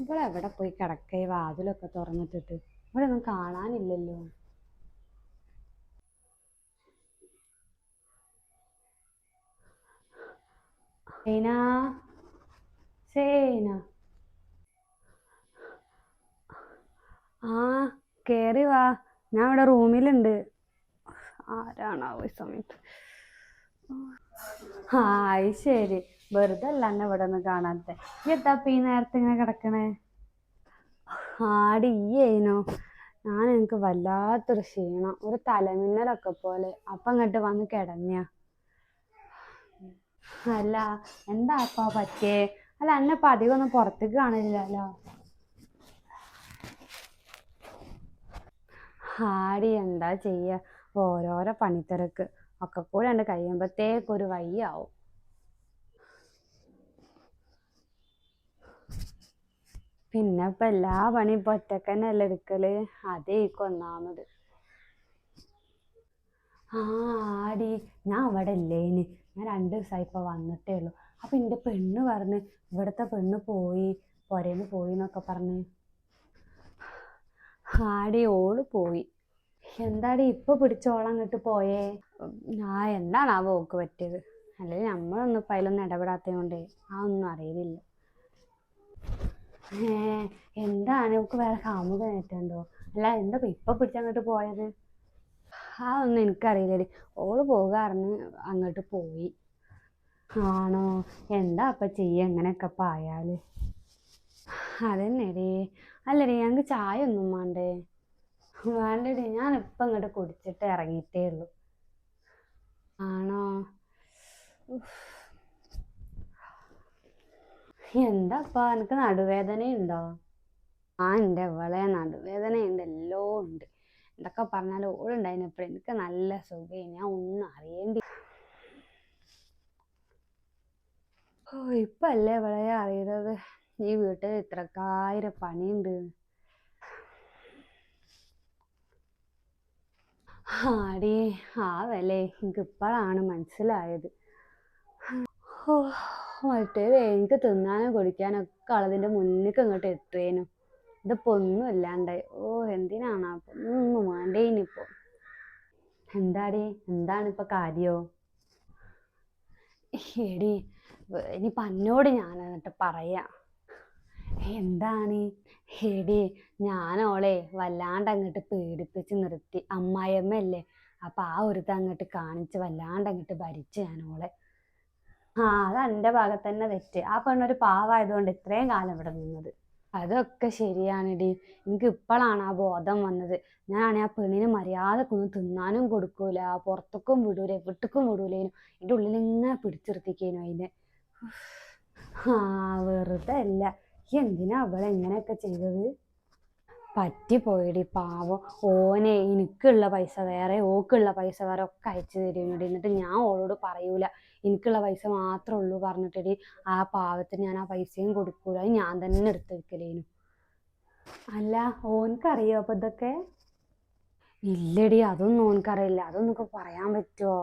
ഇവിടെ എവിടെ പോയി കിടക്കേ? വാതിലൊക്കെ തുറന്നിട്ടിട്ട്. ഇവിടെ ഒന്നും കാണാനില്ലല്ലോ. സേന? സേന? ആ കേറി വാ. ഞാൻ ഇവിടെ റൂമിലുണ്ട്. ആരാണാവോ ഈ സമയത്ത്? ആ ശരി. വെറുതെ അല്ലാണ്ട് ഇവിടെ ഒന്ന് കാണാത്തെ ഈ ഈ നേരത്തെ ഇങ്ങനെ കിടക്കണേ? ആടി ഈ ഏനോ. ഞാൻ എനിക്ക് വല്ലാത്തൊരു ക്ഷീണം. ഒരു തലമിന്നലൊക്കെ പോലെ. അപ്പം അങ്ങോട്ട് വന്ന് കിടന്ന അല്ല എന്താ അപ്പാ പറ്റിയേ? അല്ല എന്നെ ഇപ്പൊ അധികം ഒന്നും പുറത്തേക്ക് കാണില്ലല്ലോ. ആടി എന്താ ചെയ്യ? ഓരോരോ പണിത്തിരക്ക്. ഒക്കെ കൂടെ എന്റെ കഴിയുമ്പോഴത്തേക്കൊരു വയ്യാവും. പിന്നെ ഇപ്പൊ എല്ലാ പണി ഇപ്പൊ ഒറ്റക്കന്നല്ലേ എടുക്കൽ? അതേക്കും ഒന്നാമത് ആ ആടി ഞാൻ അവിടെ ഇല്ലേന്. ഞാൻ രണ്ട് ദിവസമായി ഇപ്പൊ വന്നിട്ടേ ഉള്ളൂ. അപ്പൊ എന്റെ പെണ്ണ് പറഞ്ഞ് ഇവിടുത്തെ പെണ്ണ് പോയി പൊരേന്ന് പോയി എന്നൊക്കെ പറഞ്ഞ്. ആടി ഓൾ പോയി. എന്താടി ഇപ്പൊ പിടിച്ചോളം അങ്ങോട്ട് പോയേ? എന്താണ് ആ പോക്ക് പറ്റിയത്? അല്ലെങ്കിൽ നമ്മളൊന്നും ഇപ്പൊ അതിലൊന്നും ഇടപെടാത്തത് കൊണ്ടേ ആ ഒന്നും അറിയുന്നില്ല ഏ എന്താണ്? നമുക്ക് വേറെ കാമുകൻ നേട്ടുണ്ടോ അല്ല എന്താ ഇപ്പൊ പിടിച്ചങ്ങോട്ട് പോയത്? ആ ഒന്നും എനിക്കറിയില്ലേ ഓൾ പോകാറിന് അങ്ങോട്ട് പോയി. ആണോ? എന്താ അപ്പൊ ചെയ്യ എങ്ങനെയൊക്കെ ഇപ്പൊ ആയാൽ? അതന്നെടി. അല്ലടി ഞങ്ങക്ക് ചായ ഒന്നും വേണ്ടേ വേണ്ടടി ഞാൻ ഇപ്പൊ ഇങ്ങോട്ട് കുടിച്ചിട്ട് ഇറങ്ങിയിട്ടേ ഉള്ളൂ. ആണോ. എന്താപ്പാ എനിക്ക് നടുവേദനയുണ്ടോ? ആ എന്റെ ഇവളെ നടുവേദന ഉണ്ട് എല്ലോ ഉണ്ട്. എന്തൊക്കെ പറഞ്ഞാലും ഓളുണ്ടായിരുന്നപ്പോൾ എനിക്ക് നല്ല സുഖം ഞാൻ ഒന്നും അറിയേണ്ടി ഓ ഇപ്പം അല്ലേ ഇവളെ അറിയുന്നത് ഈ വീട്ടിൽ ഇത്രക്കായിരം പണിയുണ്ട്. ആടി ആ വിലേ എനിക്ക് ഇപ്പോഴാണ് മനസ്സിലായത്. ഓ മറ്റേത് എനിക്ക് തിന്നാനും കുടിക്കാനും ഒക്കെ ആളതിന്റെ മുന്നിലേക്ക് ഇങ്ങോട്ട് എത്തുവേനു ഇതിപ്പോ ഒന്നും ഇല്ലാണ്ടായി. ഓ എന്തിനാണ്? ഒന്നും വേണ്ടേനിപ്പോ എന്താടി? എന്താണ് ഇപ്പൊ കാര്യോ? എടി ഇനി ഇനിയിപ്പൊ എന്നോട് ഞാൻ എന്നിട്ട് പറയാം. എന്താണ്? എടി ഞാനോളെ വല്ലാണ്ട് അങ്ങോട്ട് പേടിപ്പിച്ച് നിർത്തി. അമ്മായിയമ്മ അല്ലേ അപ്പൊ ആ ഒരു അങ്ങോട്ട് കാണിച്ച് വല്ലാണ്ട് അങ്ങോട്ട് ഭരിച്ചു ഞാൻ ഓളെ. ആ അത് എന്റെ ഭാഗത്ത് തന്നെ തെറ്റ്. ആ പെണ്ണൊരു പാവായതുകൊണ്ട് ഇത്രയും കാലം ഇവിടെ നിന്നത്. അതൊക്കെ ശരിയാണെടി. എനിക്ക് ഇപ്പോഴാണ് ആ ബോധം വന്നത്. ഞാനാണെ ആ പെണ്ണിന് മര്യാദക്കൊന്നും തിന്നാനും കൊടുക്കൂല. പുറത്തേക്കും വിടൂല എവിടേക്കും വിടൂലേനു. എന്റെ ഉള്ളിൽ ഇങ്ങനെ പിടിച്ചിർത്തിക്കേനു അതിനെ ആ വെറുതെ അല്ല. എന്തിനാ അവളെ ഇങ്ങനെയൊക്കെ ചെയ്തത്? പറ്റിപ്പോയടി പാവം. ഓനെ എനിക്കുള്ള പൈസ വേറെ ഓക്കുള്ള പൈസ വേറെ ഒക്കെ അയച്ചു തരുന്നുണ്ട് എന്നിട്ട് ഞാൻ ഓളോട് പറയൂല. എനിക്കുള്ള പൈസ മാത്രമേ ഉള്ളൂ പറഞ്ഞിട്ടെടി. ആ പാവത്തിന് ഞാൻ ആ പൈസയും കൊടുക്കൂല. ഞാൻ തന്നെ എടുത്തു വെക്കലേനു. അല്ല ഓനക്കറിയോ അപ്പൊ ഇതൊക്കെ? ഇല്ലടി അതൊന്നും ഓനക്കറിയില്ല അതൊന്നൊക്കെ പറയാൻ പറ്റുമോ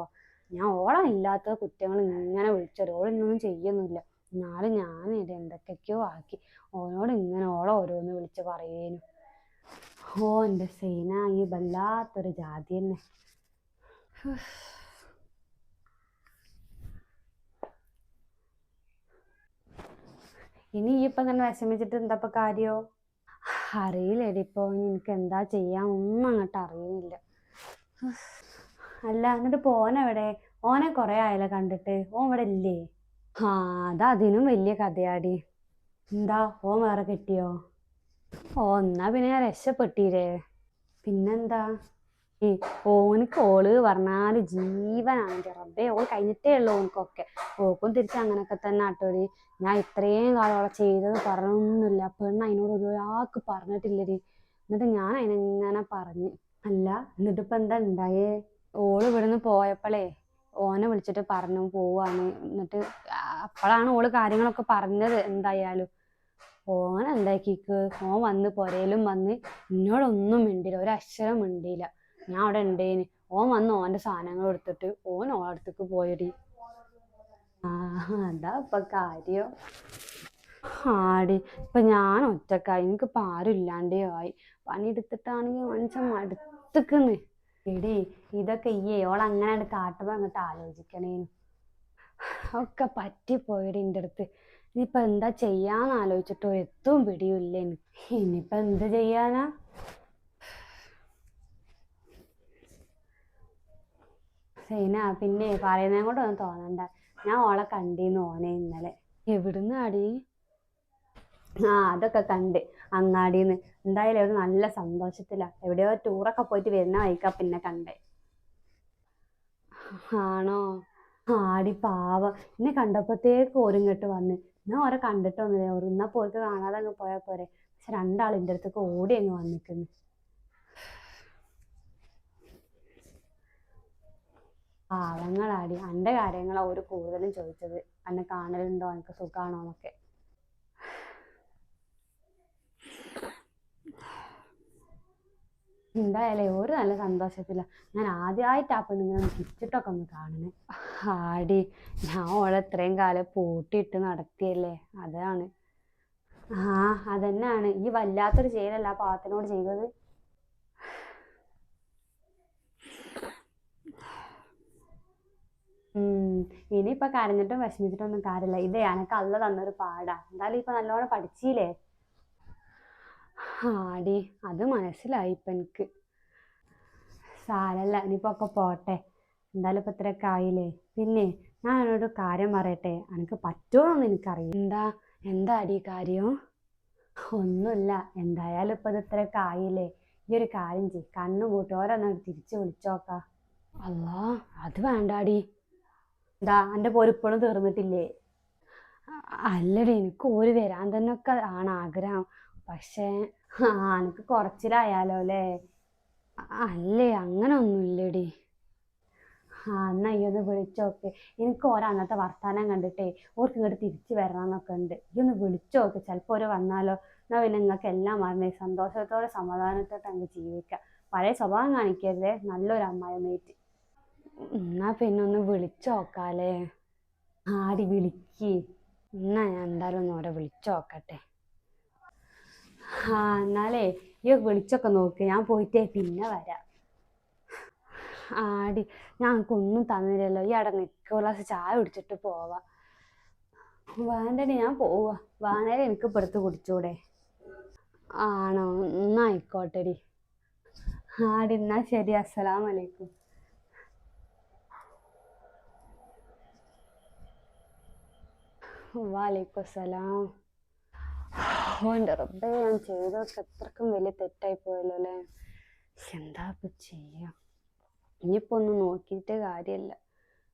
ഞാൻ ഓളം ഇല്ലാത്ത കുറ്റങ്ങൾ ഇങ്ങനെ വിളിച്ചറിയും ഓളൊന്നും ചെയ്യൊന്നുമില്ല. എന്നാലും ഞാൻ ഇത് എന്തൊക്കെയൊക്കെയോ ആക്കി. ഓനോട് ഇങ്ങനെ ഓളം ഓരോന്ന് വിളിച്ച് പറയേനു. ഓ എന്റെ സേന ഈ വല്ലാത്തൊരു ജാതി തന്നെ ഇനി ഈ ഇപ്പം തന്നെ വിഷമിച്ചിട്ട് എന്താ ഇപ്പൊ കാര്യോ? അറിയില്ല ഇപ്പോ എനിക്ക് എന്താ ചെയ്യാൻ ഒന്നും അങ്ങോട്ട് അറിയുന്നില്ല. അല്ല എന്നിട്ട് പോനെവിടെ ഓനെ കൊറേ ആയല്ലോ കണ്ടിട്ട്. ഓൻ ഇവിടെ ഇല്ലേ? ആ അതാ അതിനും വലിയ കഥയാടി. എന്താ ഓൻ വേറെ കെട്ടിയോ? ഓ എന്നാ പിന്നെ ഞാൻ രക്ഷപ്പെട്ടീരേ പിന്നെന്താ? ഈ ഓനക്ക് ഓൾ പറഞ്ഞാൽ ജീവനാണ്. റബ്ബേ ഓൾ കഴിഞ്ഞിട്ടേ ഉള്ളൂ ഓനക്കൊക്കെ ഓക്കും തിരിച്ച് അങ്ങനൊക്കെ തന്നെ ആട്ടോടി ഞാൻ ഇത്രയും കാലം അവളെ ചെയ്തത് പറഞ്ഞൊന്നുമില്ല. പെണ്ണ് അതിനോട് ഒരാൾക്ക് പറഞ്ഞിട്ടില്ലടി. എന്നിട്ട് ഞാൻ അതിനെങ്ങനെ പറഞ്ഞു. അല്ല എന്നിട്ട് ഇപ്പൊ എന്താ ഉണ്ടായേ ഓൾ ഇവിടുന്ന് പോയപ്പോളേ ഓനെ വിളിച്ചിട്ട് പറഞ്ഞു പോവാണ് എന്നിട്ട് അപ്പോഴാണ് ഓൾ കാര്യങ്ങളൊക്കെ പറഞ്ഞത് എന്തായാലും. ഓൻ എന്താക്കിക്ക്? ഓൻ വന്ന് പുരയിലും വന്ന് എന്നോടൊന്നും മിണ്ടില്ല ഒരക്ഷരം മിണ്ടിയില്ല. ഞാൻ അവിടെ ഉണ്ടേന് ഓൻ വന്ന് ഓന്റെ സാധനങ്ങൾ എടുത്തിട്ട് ഓൻ ഓടത്തേക്ക് പോയടി. ആ അതാ ഇപ്പൊ കാര്യം. ആടി ഇപ്പൊ ഞാൻ ഒറ്റക്കായി. എനിക്കിപ്പോ ആരും ഇല്ലാണ്ടേ ആയി. പണിയെടുത്തിട്ടാണെങ്കിൽ മനുഷ്യൻ മടുത്തുക്കുന്ന്. എടി ഇതൊക്കെ ഈ ഓൾ അങ്ങനെ കാട്ടുമ്പോ അങ്ങോട്ട് ആലോചിക്കണേനു. ഒക്കെ പറ്റിപ്പോയടി എന്റെ അടുത്ത് ഇനിയിപ്പോ എന്താ ചെയ്യാന്ന് ആലോചിച്ചിട്ടോ എത്തും പിടിയില്ല എനിക്ക്. ഇനിയിപ്പോ എന്ത് ചെയ്യാനാ? സൈന പിന്നെ പറയുന്നതും കൊണ്ട് ഒന്നും തോന്നണ്ട. ഞാൻ ഓളെ കണ്ടീന്ന് ഓനെ ഇന്നലെ. എവിടുന്ന് ആടി? ആ അതൊക്കെ കണ്ട്. അങ്ങാടിന്ന്. എന്തായാലും ഒരു നല്ല സന്തോഷത്തിലാ. എവിടെയോ ടൂറൊക്കെ പോയിട്ട് വരുന്ന വഴിക്കാ പിന്നെ കണ്ടേ. ആണോ? ആടി പാവ. എന്നെ കണ്ടപ്പോഴത്തേക്ക് കെട്ട് വന്ന്. ഞാൻ ഓരെ കണ്ടിട്ടൊന്നുമില്ല. ഓര് ഇന്നാ പോയിട്ട് കാണാതെ അങ്ങ് പോയാൽ പോരെ. പക്ഷെ രണ്ടാളിന്റെ അടുത്തേക്ക് ഓടി അങ്ങ് വന്നിക്കുന്നു. പാവങ്ങളാടി. എന്റെ കാര്യങ്ങളാണ് ഒരു കൂടുതലും ചോദിച്ചത്. എന്നെ കാണലുണ്ടോ? എനിക്ക് സുഖാണോ എന്നൊക്കെ. എന്തായാലേ ഒരു നല്ല സന്തോഷത്തില്ല ഞാൻ ആദ്യമായിട്ട് ആ പെണ്ണിങ്ങനെ ഒന്ന് കിച്ചിട്ടൊക്കെ ഒന്ന് കാണണേ. ആടി ഞാൻ ഓളെ ഇത്രയും കാലം പൂട്ടിയിട്ട് നടത്തിയല്ലേ? അതാണ്. ആ അതന്നെയാണ്. ഈ വല്ലാത്തൊരു ചെയ്യലല്ല ആ പാത്തിനോട് ചെയ്തത്? ഇനിയിപ്പൊ കരഞ്ഞിട്ടും വിഷമിച്ചിട്ടൊന്നും കാര്യമില്ല. ഇത് എനക്ക് അല്ല തന്നൊരു പാടാ. എന്തായാലും ഇപ്പൊ നല്ലോണം പഠിച്ചില്ലേ ആടി അത് മനസ്സിലായി ഇപ്പൊ എനിക്ക്. സാരല്ല ഇനിയിപ്പോ ഒക്കെ പോട്ടെ. എന്തായാലും ഇപ്പൊ ഇത്രയൊക്കെ ആയില്ലേ? പിന്നെ ഞാൻ എന്നോട് കാര്യം പറയട്ടെ? എനിക്ക് പറ്റുമോന്നൊന്നും എനിക്കറിയാം എന്താ എന്താ അടി കാര്യം? ഒന്നുമില്ല. എന്തായാലും ഇപ്പൊ ഇത് ഇത്രയൊക്കെ ആയില്ലേ? ഈ ഒരു കാര്യം ചെയ് കണ്ണു കൂട്ടി ഓരോന്ന് തിരിച്ചു വിളിച്ചോക്ക അല്ലോ അത് വേണ്ടാടി. എന്താ എന്റെ പൊരിപ്പഴും തീർന്നിട്ടില്ലേ? അല്ലടി എനിക്ക് ഓര് വരാൻ തന്നെ ഒക്കെ ആണ് ആഗ്രഹം. പക്ഷേ ആനക്ക് കുറച്ചിലായാലോ അല്ലേ അല്ലേ അങ്ങനെ ഒന്നുമില്ലടി ആ എന്നാ ഈ ഒന്ന് വിളിച്ചോക്ക്. എനിക്ക് ഓരോ അന്നത്തെ വർത്താനം കണ്ടിട്ടേ ഓർക്ക് ഇങ്ങോട്ട് തിരിച്ചു വരണമെന്നൊക്കെ ഉണ്ട്. ഈ ഒന്ന് വിളിച്ചോക്ക്. ചിലപ്പോൾ ഒരു വന്നാലോ എന്നാ പിന്നെ നിങ്ങൾക്ക് എല്ലാം മറന്നേ സന്തോഷത്തോടെ സമാധാനത്തോടെ അങ്ങ് ജീവിക്കാം. പഴയ സ്വഭാവം കാണിക്കരുതേ നല്ലൊരു അമ്മായിമ്മേറ്റ് എന്നാ പിന്നെ ഒന്ന് വിളിച്ചു നോക്കാലേ ആടി വിളിക്ക്. എന്നാ ഞാൻ എന്തായാലും ഒന്ന് ഓരെ വിളിച്ചു നോക്കട്ടെ ആ എന്നാലേ ഈ വിളിച്ചൊക്കെ നോക്ക്. ഞാൻ പോയിട്ടേ പിന്നെ വരാം. ആടി ഞങ്ങൾക്കൊന്നും തന്നില്ലല്ലോ. ഈ അവിടെ നിൽക്കുക ഒരു ഗ്ലാസ് ചായ കുടിച്ചിട്ട് പോവാ. വേണ്ടടി ഞാൻ പോവാ. വേണേലും എനിക്ക് പുറത്ത് കുടിച്ചൂടെ. ആണോ? എന്നാ ആയിക്കോട്ടെടി. ആടി എന്നാ ശരി. അസ്സലാമലൈക്കും. വാലൈക്കും സലാം ഓ എന്റെ ഞാൻ അത്രക്കും വലിയ തെറ്റായി പോയല്ലോ അല്ലേ എന്താ ഇപ്പം ചെയ്യാ? ഇനിയിപ്പോൾ ഒന്നും നോക്കിയിട്ട് കാര്യമില്ല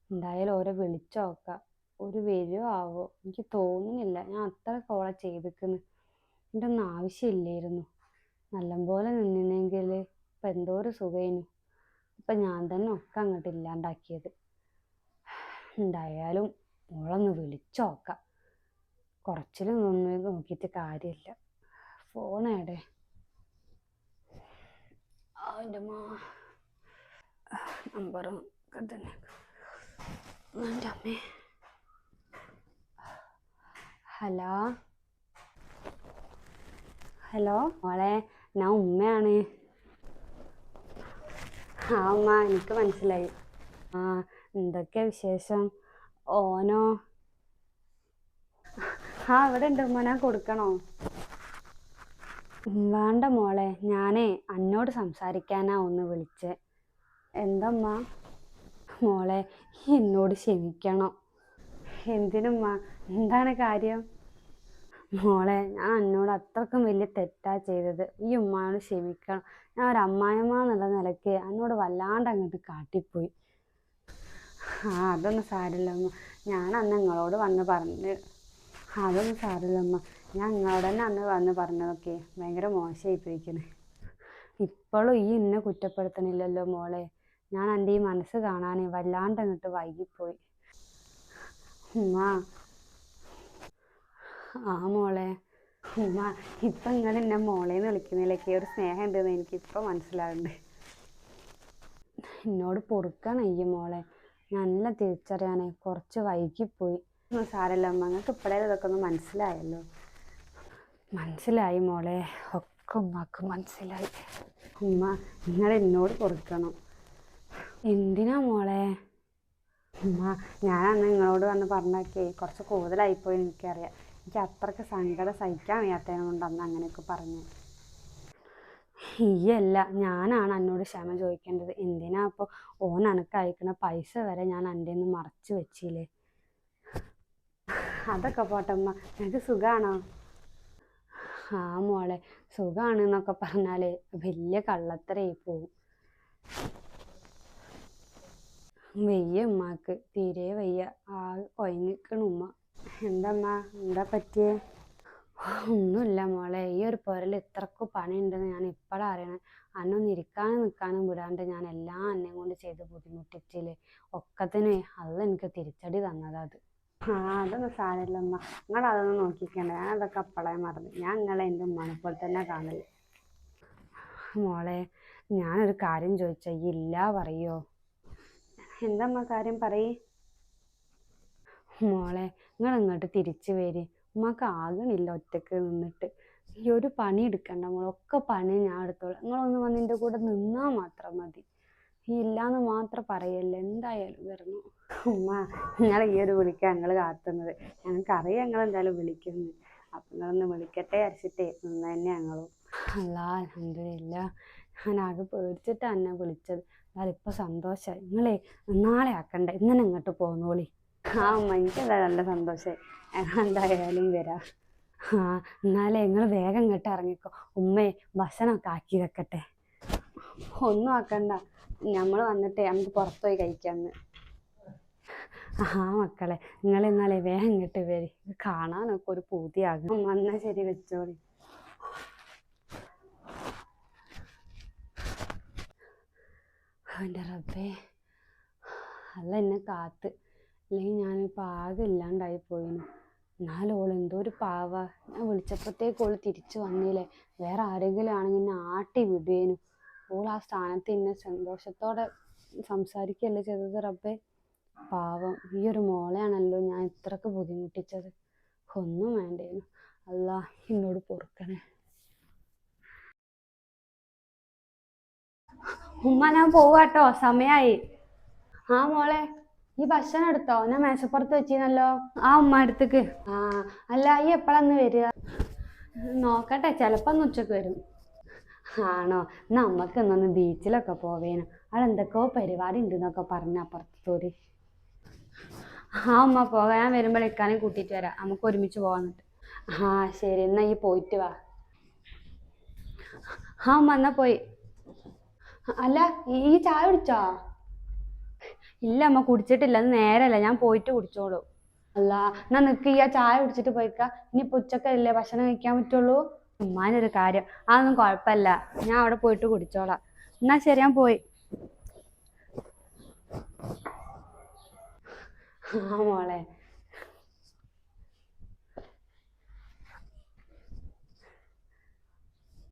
എന്തായാലും ഓരെ വിളിച്ചു നോക്കാം ഒരു വരുമോ ആവോ? എനിക്ക് തോന്നുന്നില്ല. ഞാൻ അത്ര കോളാ ചെയ്തിക്കുന്നു എന്റെ ഒന്നും ആവശ്യമില്ലായിരുന്നു. നല്ലപോലെ നിന്നിനെങ്കിൽ ഇപ്പം എന്തോ ഒരു സുഖേനു. ഇപ്പം ഞാൻ തന്നെ ഒക്കെ അങ്ങോട്ട് ഇല്ലാണ്ടാക്കിയത്. എന്തായാലും ഓളൊന്ന് വിളിച്ചു നോക്കാം കുറച്ചിലൊന്നും നോക്കിയിട്ട് കാര്യമില്ല ഫോണേടെ. അവന്റെ മാ. നമ്പറും തന്നെ. എന്റെ അമ്മേ. ഹലോ? ഹലോ? മോളെ ഞാൻ ഉമ്മയാണ്. ആ ഉമ്മ എനിക്ക് മനസ്സിലായി. ആ എന്തൊക്കെയാ വിശേഷം? ഓനോ? ആ ഇവിടെ ഉണ്ട് ഉമ്മ ഞാൻ കൊടുക്കണോ? വേണ്ട മോളെ ഞാനേ അന്നോട് സംസാരിക്കാനാ ഒന്ന് വിളിച്ച്. എന്തമ്മ മോളെ എന്നോട് ക്ഷമിക്കണം. എന്തിനുമ്മ? എന്താണ് കാര്യം? മോളെ ഞാൻ അന്നോട് അത്രക്കും വലിയ തെറ്റാ ചെയ്തത്. ഈ ഉമ്മാനോട് ക്ഷമിക്കണം. ഞാൻ ഒരു അമ്മായിമ്മ എന്നുള്ള നിലയ്ക്ക് അന്നോട് വല്ലാണ്ട് അങ്ങോട്ട് കാട്ടിപ്പോയി. ആ അതൊന്നും സാരമില്ല ഞാൻ അന്ന് നിങ്ങളോട് വന്ന് പറഞ്ഞ് അതൊന്നും സാറില്ലമ്മ ഞാൻ നിങ്ങളോട് തന്നെ അന്ന് വന്ന് പറഞ്ഞതൊക്കെ ഭയങ്കര മോശമായി പോയിക്കണേ ഇപ്പോഴും ഈ എന്നെ കുറ്റപ്പെടുത്തണില്ലല്ലോ മോളെ. ഞാൻ എന്റെ ഈ മനസ്സ് കാണാനേ വല്ലാണ്ട് അങ്ങോട്ട് വൈകിപ്പോയി. ഉമ്മ. ആ മോളെ. ഉമ്മ ഇപ്പം നിങ്ങൾ എന്നെ മോളേന്ന് വിളിക്കുന്നില്ലേക്ക് ഒരു സ്നേഹം ഉണ്ടെന്ന് എനിക്ക് ഇപ്പൊ മനസ്സിലാവുന്നുണ്ട്. എന്നോട് പൊറുക്കണം ഈ മോളെ. നല്ല തിരിച്ചറിയാനേ കുറച്ച് വൈകിപ്പോയി. ഒന്നും സാരമില്ല അമ്മ നിങ്ങൾക്ക് ഇപ്പോഴേ ഇതൊക്കെ ഒന്ന് മനസ്സിലായല്ലോ? മനസ്സിലായി മോളെ. ഒക്കെ ഉമ്മക്ക് മനസ്സിലായി. ഉമ്മ നിങ്ങൾ എന്നോട് കൊടുക്കണം എന്തിനാ മോളെ? ഉമ്മ ഞാൻ അന്ന് നിങ്ങളോട് വന്ന് പറഞ്ഞൊക്കെ കുറച്ച് കൂടുതലായിപ്പോയി എനിക്കറിയാം. എനിക്ക് അത്രയ്ക്ക് സങ്കടം സഹിക്കാൻ വയ്യാത്തതിനെ കൊണ്ട് അന്ന് അങ്ങനെയൊക്കെ പറഞ്ഞു. ഈയല്ല ഞാനാണ് എന്നോട് ക്ഷമ ചോദിക്കേണ്ടത്. എന്തിനാ അപ്പോൾ ഓൻ എനക്ക് അയക്കണ പൈസ വരെ ഞാൻ എന്റെ നിന്ന് മറച്ചു വെച്ചില്ലേ അതൊക്കെ പോട്ടമ്മ നിനക്ക് സുഖാണോ? ആ മോളെ സുഖാണ് എന്നൊക്കെ പറഞ്ഞാലേ വലിയ കള്ളത്തരയായി പോവും. വയ്യ ഉമ്മാക്ക് തീരെ വയ്യ. ആ കൊയങ്ങിക്കണ ഉമ്മ. എന്തമ്മ എന്താ പറ്റിയേ? ഒന്നുമില്ല മോളെ ഈ ഒരു പുരൽ ഇത്രക്ക് പണിയുണ്ടെന്ന് ഞാൻ ഇപ്പോഴാണ് അറിയണേ. അന്നൊന്ന് ഇരിക്കാനും നിൽക്കാനും വിടാണ്ട് ഞാൻ എല്ലാം അന്നെ കൊണ്ട് ചെയ്ത് ബുദ്ധിമുട്ടിച്ചില്ലേ ഒക്കത്തിന് അല്ല എനിക്ക് തിരിച്ചടി തന്നതാ അത്. ആ അതൊന്നും സാരമില്ല അമ്മ നിങ്ങൾ അതൊന്നും നോക്കിക്കണ്ട. ഞാൻ അതൊക്കെ അപ്പളേ മറന്നു. ഞാൻ നിങ്ങളെ എന്റെ ഉമ്മാനെ പോലെ തന്നെ കാണൽ. മോളെ ഞാനൊരു കാര്യം ചോദിച്ചാ ഇല്ല പറയോ? എന്തമ്മ കാര്യം പറയ്? മോളെ നിങ്ങൾ ഇങ്ങോട്ട് തിരിച്ചു വരി. ഉമ്മക്ക് ആകണില്ല ഒറ്റയ്ക്ക് നിന്നിട്ട്. ഈ ഒരു പണി എടുക്കണ്ട മോളെ. ഒക്കെ പണി ഞാൻ എടുത്തോളാം. നിങ്ങളൊന്ന് വന്ന് എന്റെ കൂടെ നിന്നാൽ മാത്രം മതി. ഈ ഇല്ലാന്ന് മാത്രം പറയല്ലേ? എന്തായാലും വരുന്നു. ഉമ്മ നിങ്ങൾ ഈ ഒരു വിളിക്കാൻ ഞങ്ങൾ കാത്തുന്നത്. ഞങ്ങൾക്കറിയാം നിങ്ങൾ എന്തായാലും വിളിക്കുന്നു അപ്പം നിങ്ങളൊന്ന് വിളിക്കട്ടെ അരച്ചിട്ടേ നിന്ന് തന്നെ ഞങ്ങളും. അല്ലാ അലഹമില്ല ഞാൻ ആകെ പേടിച്ചിട്ട് എന്നെ വിളിച്ചത്. എന്നാലും ഇപ്പം സന്തോഷമായി നിങ്ങളെ നാളെ ആക്കണ്ട? ഇന്നലെ ഇങ്ങോട്ട് പോന്നോളി. ആ ഉമ്മ എനിക്കതാ നല്ല സന്തോഷമായി ഞങ്ങൾ എന്തായാലും വരാം. ആ എന്നാലേ നിങ്ങൾ വേഗം ഇങ്ങോട്ട് ഇറങ്ങിക്കോ. ഉമ്മയെ ഭക്ഷണമൊക്കെ ആക്കി വെക്കട്ടെ. ഒന്നും ആക്കണ്ട. നമ്മൾ വന്നിട്ട് നമുക്ക് പുറത്ത് പോയി കഴിക്കാന്ന്. ആ മക്കളെ നിങ്ങൾ എന്നാലേ വേഗം ഇങ്ങോട്ട് വരി. കാണാനൊക്കെ ഒരു പൂതിയാകും. എന്നാ ശരി വെച്ചോളി. എന്റെ റബ്ബേ അല്ല എന്നെ കാത്ത്. അല്ലെങ്കിൽ ഞാനിപ്പോൾ ആകെ ഇല്ലാണ്ടായി പോയിന്. എന്നാലും ഓൾ എന്തോ ഒരു പാവ. ഞാൻ വിളിച്ചപ്പോഴത്തേക്ക് ഓൾ തിരിച്ചു വന്നില്ലേ വേറെ ആരെങ്കിലും ആണെങ്കിൽ എന്നെ ആട്ടി വിടുവേനു ഓൾ ആ സ്ഥാനത്ത് എന്നെ സന്തോഷത്തോടെ സംസാരിക്കുകയല്ലേ ചെയ്തത് റബ്ബേ? പാവം ഈ ഒരു മോളെയാണല്ലോ ഞാൻ ഇത്രക്ക് ബുദ്ധിമുട്ടിച്ചത്. ഒന്നും വേണ്ടേനു. അല്ല എന്നോട് പൊറുക്കണേ. ഉമ്മ ഞാൻ പോവാട്ടോ. സമയായി. ആ മോളെ ഈ ഭക്ഷണം എടുത്തോ? ഞാൻ മേശപ്പുറത്ത് വെച്ചിരുന്നല്ലോ ആ ഉമ്മ അടുത്തേക്ക്. ആ അല്ല ഈ എപ്പോഴാന്ന് വരിക? നോക്കട്ടെ ചിലപ്പോൾ ഒന്ന് ഉച്ചയ്ക്ക് വരും. ആണോ? നമുക്ക് ഇന്നൊന്ന് ബീച്ചിലൊക്കെ പോവേനു. അവിടെ എന്തൊക്കെയോ പരിപാടി ഉണ്ട് എന്നൊക്കെ പറഞ്ഞ അപ്പുറത്തോര്. ആ അമ്മ പോകാൻ വരുമ്പോൾ ഇക്കാനും കൂട്ടിയിട്ട് വരാം. നമുക്ക് ഒരുമിച്ച് പോകാന്നിട്ട് ആ ശരി. എന്നാ ഈ പോയിട്ട് വാ. ആ അമ്മ എന്നാ പോയി. അല്ല ഈ ചായ കുടിച്ചോ? ഇല്ല അമ്മ കുടിച്ചിട്ടില്ല. അത് നേരല്ല. ഞാൻ പോയിട്ട് കുടിച്ചോളൂ. അല്ല എന്നാ നിക്ക് ഈ ആ ചായ കുടിച്ചിട്ട് പോയിക്ക. ഇപ്പൊ ഉച്ചക്കല്ലേ ഭക്ഷണം കഴിക്കാൻ പറ്റുള്ളൂ? ഉമ്മാനൊരു കാര്യം. അതൊന്നും കുഴപ്പമില്ല ഞാൻ അവിടെ പോയിട്ട് കുടിച്ചോളാം. എന്നാ ശരി ഞാൻ പോയി. ആ മോളെ.